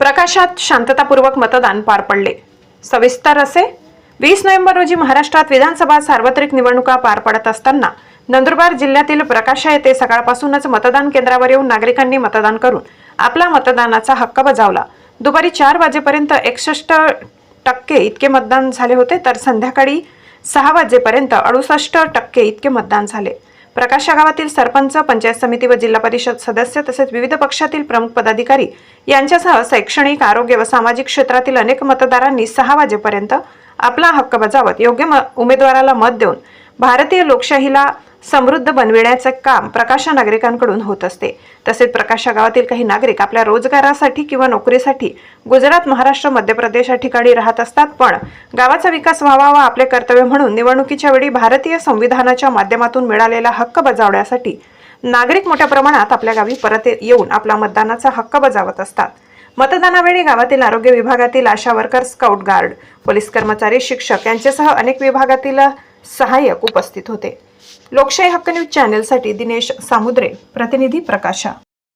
प्रकाशात शांततापूर्वक मतदान पार पडले. सविस्तर असे वीस नोव्हेंबर रोजी महाराष्ट्रात विधानसभा सार्वत्रिक निवडणुका पार पडत असताना नंदुरबार जिल्ह्यातील प्रकाशा येथे सकाळपासूनच मतदान केंद्रावर येऊन नागरिकांनी मतदान करून आपला मतदानाचा हक्क बजावला. दुपारी चार वाजेपर्यंत एकसष्ट टक्के इतके मतदान झाले होते तर संध्याकाळी सहा वाजेपर्यंत अडुसष्ट टक्के इतके मतदान झाले. प्रकाशा गावातील सरपंच पंचायत समिती व जिल्हा परिषद सदस्य तसेच विविध पक्षातील प्रमुख पदाधिकारी यांच्यासह शैक्षणिक आरोग्य व सामाजिक क्षेत्रातील अनेक मतदारांनी सहा वाजेपर्यंत आपला हक्क बजावत योग्य म- उमेदवाराला मत देऊन भारतीय लोकशाहीला समृद्ध बनविण्याचे काम प्रकाशा नागरिकांकडून होत असते. तसेच प्रकाशा गावातील काही नागरिक आपल्या रोजगारासाठी किंवा नोकरीसाठी गुजरात महाराष्ट्र मध्य प्रदेश या ठिकाणी राहत असतात. पण गावाचा विकास व्हावा व आपले कर्तव्य म्हणून निवडणुकीच्या वेळी भारतीय संविधानाच्या माध्यमातून मिळालेला हक्क बजावण्यासाठी नागरिक मोठ्या प्रमाणात आपल्या गावी परत येऊन आपला मतदानाचा हक्क बजावत असतात. मतदानावेळी गावातील आरोग्य विभागातील ASHA worker scout guard police कर्मचारी शिक्षक यांच्यासह अनेक विभागातील सहाय्यक उपस्थित होते. लोकशाही हक्क न्यूज चॅनेलसाठी दिनेश सामुद्रे प्रतिनिधी प्रकाशा.